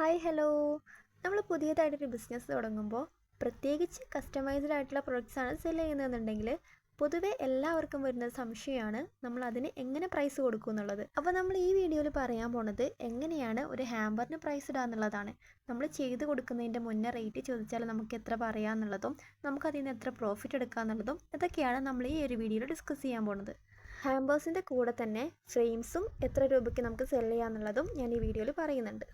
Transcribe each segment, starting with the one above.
Hi hello. നമ്മൾ പുതിയതായിട്ടൊരു business തുടങ്ങുമ്പോൾ പ്രത്യേകിച്ച് കസ്റ്റമൈസ്ഡ് ആയിട്ടുള്ള പ്രൊഡക്ട്സാണ് സെൽ ചെയ്യുന്നതെന്നുണ്ടെങ്കിൽ പൊതുവേ എല്ലാവർക്കും വരുന്ന സംശയമാണ് നമ്മൾ അതിന് എങ്ങനെ പ്രൈസ് കൊടുക്കും എന്നുള്ളത്. അപ്പോൾ നമ്മൾ ഈ വീഡിയോയിൽ പറയാൻ പോണത് എങ്ങനെയാണ് ഒരു ഹാമ്പറിന് പ്രൈസ് ഇടുക എന്നുള്ളതാണ്. നമ്മൾ ചെയ്ത് കൊടുക്കുന്നതിന്റെ മുന്നേ റേറ്റ് ചോദിച്ചാൽ നമുക്ക് എത്ര പറയാമെന്നുള്ളതും നമുക്കതിൽ നിന്ന് എത്ര പ്രോഫിറ്റ് എടുക്കുക എന്നുള്ളതും ഇതൊക്കെയാണ് നമ്മൾ ഈ ഒരു വീഡിയോയിൽ ഡിസ്കസ് ചെയ്യാൻ പോണത്. ഹാമ്പേഴ്സിന്റെ കൂടെ തന്നെ ഫ്രെയിംസും എത്ര രൂപയ്ക്ക് നമുക്ക് സെൽ ചെയ്യാമെന്നുള്ളതും ഞാൻ ഈ വീഡിയോയിൽ പറയുന്നുണ്ട്.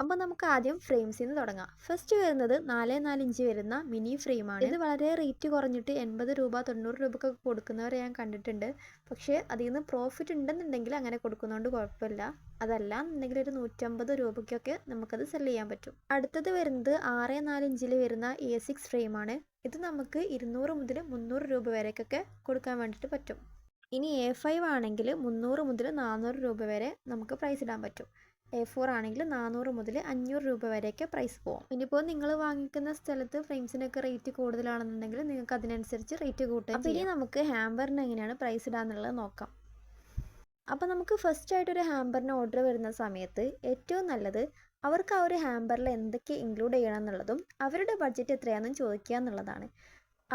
അപ്പോൾ നമുക്ക് ആദ്യം ഫ്രെയിംസിൽ നിന്ന് തുടങ്ങാം. ഫസ്റ്റ് വരുന്നത് നാല് നാല് ഇഞ്ച് വരുന്ന മിനി ഫ്രെയിമാണ് ഇത് വളരെ റേറ്റ് കുറഞ്ഞിട്ട് എൺപത് രൂപ തൊണ്ണൂറ് രൂപക്കൊക്കെ കൊടുക്കുന്നവരെ ഞാൻ കണ്ടിട്ടുണ്ട്. പക്ഷേ അതിൽ നിന്ന് പ്രോഫിറ്റ് ഉണ്ടെന്നുണ്ടെങ്കിൽ അങ്ങനെ കൊടുക്കുന്നതുകൊണ്ട് കുഴപ്പമില്ല. അതല്ല എന്നുണ്ടെങ്കിൽ ഒരു നൂറ്റമ്പത് രൂപയ്ക്കൊക്കെ നമുക്കത് സെൽ ചെയ്യാൻ പറ്റും. അടുത്തത് വരുന്നത് ആറ് നാല് ഇഞ്ചിൽ വരുന്ന എ സിക്സ് ഫ്രെയിമാണ് ഇത് നമുക്ക് ഇരുന്നൂറ് മുതൽ മുന്നൂറ് രൂപ വരെയൊക്കെ കൊടുക്കാൻ വേണ്ടിയിട്ട് പറ്റും. ഇനി എ ഫൈവ് ആണെങ്കിൽ മുന്നൂറ് മുതൽ നാനൂറ് രൂപ വരെ നമുക്ക് പ്രൈസ് ഇടാൻ പറ്റും. എ ഫോർ ആണെങ്കിൽ നാനൂറ് മുതൽ അഞ്ഞൂറ് രൂപ വരെയൊക്കെ പ്രൈസ് പോകും. ഇനിയിപ്പോൾ നിങ്ങൾ വാങ്ങിക്കുന്ന സ്ഥലത്ത് ഫ്രെയിംസിനൊക്കെ റേറ്റ് കൂടുതലാണെന്നുണ്ടെങ്കിൽ നിങ്ങൾക്ക് അതിനനുസരിച്ച് റേറ്റ് കൂട്ടും അപ്പോൾ ഇനി നമുക്ക് ഹാമ്പറിന് എങ്ങനെയാണ് പ്രൈസ് ഇടാന്നുള്ളത് നോക്കാം. അപ്പോൾ നമുക്ക് ഫസ്റ്റ് ആയിട്ട് ഒരു ഹാമ്പറിന് ഓർഡർ വരുന്ന സമയത്ത് ഏറ്റവും നല്ലത് അവർക്ക് ആ ഒരു ഹാമ്പറിൽ എന്തൊക്കെ ഇൻക്ലൂഡ് ചെയ്യണം എന്നുള്ളതും അവരുടെ ബഡ്ജറ്റ് എത്രയാണെന്നും ചോദിക്കുക എന്നുള്ളതാണ്.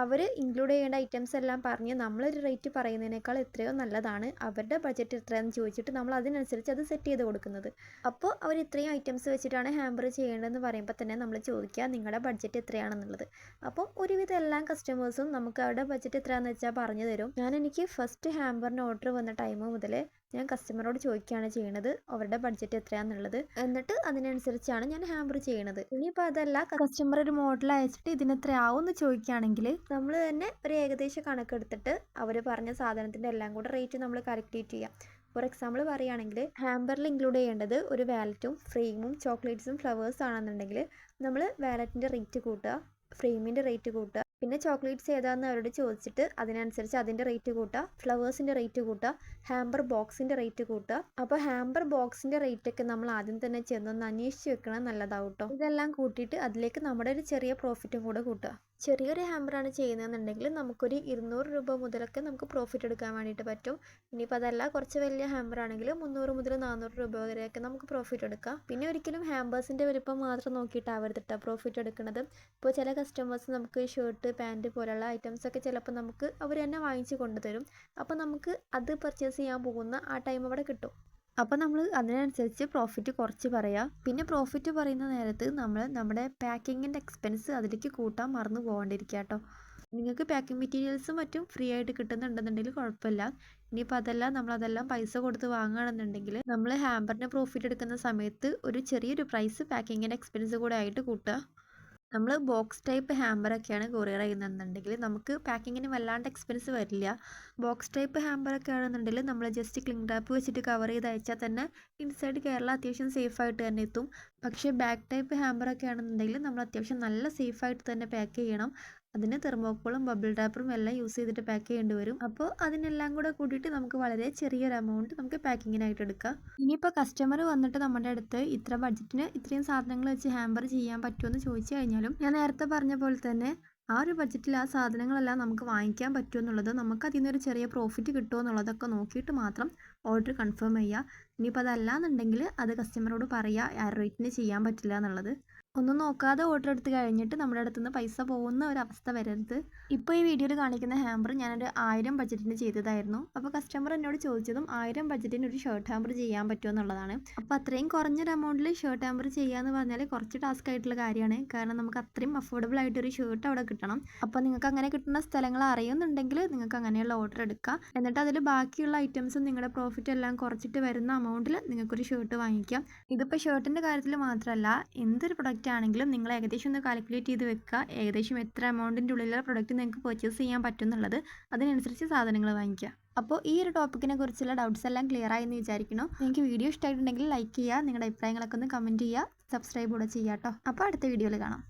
അവർ ഇൻക്ലൂഡ് ചെയ്യേണ്ട ഐറ്റംസ് എല്ലാം പറഞ്ഞ് നമ്മളൊരു റേറ്റ് പറയുന്നതിനേക്കാൾ എത്രയോ നല്ലതാണ്. അവരുടെ ബഡ്ജറ്റ് എത്രയാണെന്ന് ചോദിച്ചിട്ട് നമ്മൾ അതിനനുസരിച്ച് അത് സെറ്റ് ചെയ്ത് കൊടുക്കുന്നത്. അപ്പോൾ അവർ ഇത്രയും ഐറ്റംസ് വെച്ചിട്ടാണ് ഹാമ്പർ ചെയ്യേണ്ടതെന്ന് പറയുമ്പോൾ തന്നെ നമ്മൾ ചോദിക്കുക നിങ്ങളുടെ ബഡ്ജറ്റ് എത്രയാണെന്നുള്ളത്? അപ്പോൾ ഒരുവിധം എല്ലാ കസ്റ്റമേഴ്സും നമുക്ക് അവരുടെ ബഡ്ജറ്റ് എത്രയാണെന്ന് വെച്ചാൽ പറഞ്ഞു തരും. ഞാൻ എനിക്ക് ഫസ്റ്റ് ഹാമ്പറിന് ഓർഡർ വന്ന ടൈം മുതൽ ഞാൻ കസ്റ്റമറോട് ചോദിക്കുകയാണ് ചെയ്യുന്നത് അവരുടെ ബഡ്ജറ്റ് എത്രയാണെന്നുള്ളത് എന്നിട്ട് അതിനനുസരിച്ചാണ് ഞാൻ ഹാമ്പർ ചെയ്യണത്. ഇനിയിപ്പോൾ അതല്ല കസ്റ്റമർ ഒരു മോഡൽ അയച്ചിട്ട് ഇതിന് എത്രയാവും എന്ന് ചോദിക്കുകയാണെങ്കിൽ നമ്മൾ തന്നെ ഒരു ഏകദേശ കണക്കെടുത്തിട്ട് അവർ പറഞ്ഞ സാധനത്തിന്റെ എല്ലാം കൂടെ റേറ്റ് നമ്മൾ കാൽക്കുലേറ്റ് ചെയ്യാം. ഫോർ എക്സാമ്പിൾ പറയുകയാണെങ്കിൽ ഹാമ്പറിൽ ഇൻക്ലൂഡ് ചെയ്യേണ്ടത് ഒരു വാലറ്റും ഫ്രെയിമും ചോക്ലേറ്റ്സും ഫ്ലവേഴ്സ് ആണെന്നുണ്ടെങ്കിൽ നമ്മൾ വാലറ്റിന്റെ റേറ്റ് കൂട്ടുക ഫ്രെയിമിന്റെ റേറ്റ് കൂട്ടുക. പിന്നെ ചോക്ലേറ്റ്സ് ഏതാണെന്ന് അവരോട് ചോദിച്ചിട്ട് അതിനനുസരിച്ച് അതിന്റെ റേറ്റ് കൂട്ടുക ഫ്ലവേഴ്സിന്റെ റേറ്റ് കൂട്ടുക ഹാമ്പർ ബോക്സിന്റെ റേറ്റ് കൂട്ടുക അപ്പോൾ ഹാമ്പർ ബോക്സിന്റെ റേറ്റ് ഒക്കെ നമ്മൾ ആദ്യം തന്നെ ചെന്നൊന്ന് അന്വേഷിച്ച് വെക്കണം നല്ലതാവും കേട്ടോ ഇതെല്ലാം കൂട്ടിയിട്ട് അതിലേക്ക് നമ്മുടെ ഒരു ചെറിയ പ്രോഫിറ്റും കൂടെ കൂട്ടുക. ചെറിയൊരു ഹാമ്പറാണ് ചെയ്യുന്നതെന്നുണ്ടെങ്കിൽ നമുക്കൊരു ഇരുന്നൂറ് രൂപ മുതലൊക്കെ നമുക്ക് പ്രോഫിറ്റ് എടുക്കാൻ വേണ്ടിയിട്ട് പറ്റും. ഇനിയിപ്പോൾ അതല്ല കുറച്ച് വലിയ ഹാമ്പറാണെങ്കിൽ മുന്നൂറ് മുതൽ നാനൂറ് രൂപ വരെയൊക്കെ നമുക്ക് പ്രോഫിറ്റ് എടുക്കാം. പിന്നെ ഒരിക്കലും ഹാമ്പേഴ്സിന്റെ വലിപ്പം മാത്രം നോക്കിയിട്ടാവരുത് കേട്ടോ പ്രോഫിറ്റ് എടുക്കുന്നത് ഇപ്പോൾ ചില കസ്റ്റമേഴ്സ് നമുക്ക് ഷർട്ട് പാന്റ് പോലുള്ള ഐറ്റംസ് ഒക്കെ ചിലപ്പോൾ നമുക്ക് അവർ തന്നെ വാങ്ങിച്ച് കൊണ്ടുതരും. അപ്പോൾ നമുക്ക് അത് പർച്ചേസ് ചെയ്യാൻ പോകുന്ന ആ ടൈം അവിടെ കിട്ടും. അപ്പോൾ നമ്മൾ അതിനനുസരിച്ച് പ്രോഫിറ്റ് കുറച്ച് പറയാം. പിന്നെ പ്രോഫിറ്റ് പറയുന്ന നേരത്ത് നമ്മൾ നമ്മുടെ പാക്കിങ്ങിന്റെ എക്സ്പെൻസ് അതിലേക്ക് കൂട്ടാൻ മറന്നു പോകാണ്ടിരിക്കുക കേട്ടോ നിങ്ങൾക്ക് പാക്കിംഗ് മെറ്റീരിയൽസും മറ്റും ഫ്രീ ആയിട്ട് കിട്ടുന്നുണ്ടെന്നുണ്ടെങ്കിൽ കുഴപ്പമില്ല. ഇനിയിപ്പോൾ അതെല്ലാം നമ്മൾ നമ്മളതെല്ലാം പൈസ കൊടുത്ത് വാങ്ങുകയാണെന്നുണ്ടെങ്കിൽ നമ്മൾ ഹാമ്പറിന് പ്രോഫിറ്റ് എടുക്കുന്ന സമയത്ത് ഒരു ചെറിയൊരു പ്രൈസ് പാക്കിങ്ങിന്റെ എക്സ്പെൻസ് കൂടെ ആയിട്ട് കൂട്ടുക. നമ്മൾ ബോക്സ് ടൈപ്പ് ഹാമ്പറൊക്കെയാണ് കൊറിയർ ചെയ്യുന്നതെന്നുണ്ടെങ്കിൽ നമുക്ക് പാക്കിങ്ങിന് വല്ലാണ്ട് എക്സ്പെൻസ് വരില്ല. ബോക്സ് ടൈപ്പ് ഹാമ്പറൊക്കെ ആണെന്നുണ്ടെങ്കിൽ നമ്മൾ ജസ്റ്റ് ക്ലിങ് ടാപ്പ് വെച്ചിട്ട് കവർ ചെയ്ത് അയച്ചാൽ തന്നെ ഇൻസൈഡ് കേരള അത്യാവശ്യം സേഫായിട്ട് തന്നെ എത്തും. പക്ഷേ ബാക്ക് ടൈപ്പ് ഹാമ്പറൊക്കെ ആണെന്നുണ്ടെങ്കിൽ നമ്മൾ അത്യാവശ്യം നല്ല സേഫായിട്ട് തന്നെ പാക്ക് ചെയ്യണം. അതിന് തെർമോക്കോളും ബബിൾ ടാപ്പറും എല്ലാം യൂസ് ചെയ്തിട്ട് പാക്ക് ചെയ്യേണ്ടി വരും. അപ്പോൾ അതിനെല്ലാം കൂടെ കൂട്ടിയിട്ട് നമുക്ക് വളരെ ചെറിയൊരു എമൗണ്ട് നമുക്ക് പാക്കിങ്ങിനായിട്ട് എടുക്കാം. ഇനിയിപ്പോൾ കസ്റ്റമർ വന്നിട്ട് നമ്മുടെ അടുത്ത് ഇത്ര ബഡ്ജറ്റിന് ഇത്രയും സാധനങ്ങൾ വെച്ച് ഹാമ്പർ ചെയ്യാൻ പറ്റുമെന്ന് ചോദിച്ചു കഴിഞ്ഞാലും ഞാൻ നേരത്തെ പറഞ്ഞ പോലെ തന്നെ ആ ഒരു ബഡ്ജറ്റിൽ ആ സാധനങ്ങളെല്ലാം നമുക്ക് വാങ്ങിക്കാൻ പറ്റുമോ എന്നുള്ളത് നമുക്ക് അതിൽ നിന്നൊരു ചെറിയ പ്രോഫിറ്റ് കിട്ടുമോ എന്നുള്ളതൊക്കെ നോക്കിയിട്ട് മാത്രം ഓർഡർ കൺഫേം ചെയ്യുക ഇനിയിപ്പോൾ അതല്ല എന്നുണ്ടെങ്കിൽ അത് കസ്റ്റമറോട് പറയുക ആ റേറ്റിന് ചെയ്യാൻ പറ്റില്ല എന്നുള്ളത്. ഒന്നും നോക്കാതെ ഓർഡർ എടുത്ത് കഴിഞ്ഞിട്ട് നമ്മുടെ അടുത്ത് നിന്ന് പൈസ പോകുന്ന ഒരു അവസ്ഥ വരരുത്. ഇപ്പോൾ ഈ വീഡിയോയിൽ കാണിക്കുന്ന ഹാമ്പർ ഞാനൊരു ആയിരം ബഡ്ജറ്റിന് ചെയ്തതായിരുന്നു. അപ്പോൾ കസ്റ്റമർ എന്നോട് ചോദിച്ചതും ആയിരം ബഡ്ജറ്റിന് ഒരു ഷർട്ട് ഹാമ്പർ ചെയ്യാൻ പറ്റുമോ എന്നുള്ളതാണ്. അപ്പോൾ അത്രയും കുറഞ്ഞൊരു എമൗണ്ടിൽ ഷർട്ട് ഹാമ്പർ ചെയ്യാന്ന് പറഞ്ഞാൽ കുറച്ച് ടാസ്ക് ആയിട്ടുള്ള കാര്യമാണ്. കാരണം നമുക്ക് അത്രയും അഫോർഡബിൾ ആയിട്ട് ഒരു ഷർട്ട് അവിടെ കിട്ടണം. അപ്പോൾ നിങ്ങൾക്ക് അങ്ങനെ കിട്ടുന്ന സ്ഥലങ്ങൾ അറിയുന്നുണ്ടെങ്കിൽ നിങ്ങൾക്ക് അങ്ങനെയുള്ള ഓർഡർ എടുക്കാം. എന്നിട്ട് അതിൽ ബാക്കിയുള്ള ഐറ്റംസും നിങ്ങളുടെ പ്രോഫിറ്റ് എല്ലാം കുറച്ചിട്ട് വരുന്ന എമൗണ്ടിൽ നിങ്ങൾക്കൊരു ഷർട്ട് വാങ്ങിക്കാം. ഇതിപ്പോൾ ഷർട്ടിന്റെ കാര്യത്തിൽ മാത്രമല്ല എന്തൊരു പ്രൊഡക്റ്റ് ആണെങ്കിലും നിങ്ങൾ ഏകദേശം ഒന്ന് കാൽക്കുലേറ്റ് ചെയ്ത് വെക്കുക ഏകദേശം എത്ര എമൗണ്ടിന്റെ ഉള്ളിലുള്ള പ്രൊഡക്റ്റ് നിങ്ങൾക്ക് പർച്ചേസ് ചെയ്യാൻ പറ്റുന്നുള്ളത് അതിനനുസരിച്ച് സാധനങ്ങൾ വാങ്ങിക്കുക അപ്പോൾ ഈ ഒരു ടോപ്പിക്കിനെ കുറിച്ചുള്ള ഡൗട്ട്സ് എല്ലാം ക്ലിയർ ആയെന്ന് വിചാരിക്കുന്നു. നിങ്ങൾക്ക് വീഡിയോ ഇഷ്ടമായിട്ടുണ്ടെങ്കിൽ ലൈക്ക് ചെയ്യുക. നിങ്ങളുടെ അഭിപ്രായങ്ങളൊക്കെ ഒന്ന് കമന്റ് ചെയ്യുക. സബ്സ്ക്രൈബ് കൂടെ ചെയ്യാം കേട്ടോ അപ്പോൾ അടുത്ത വീഡിയോയിൽ കാണാം.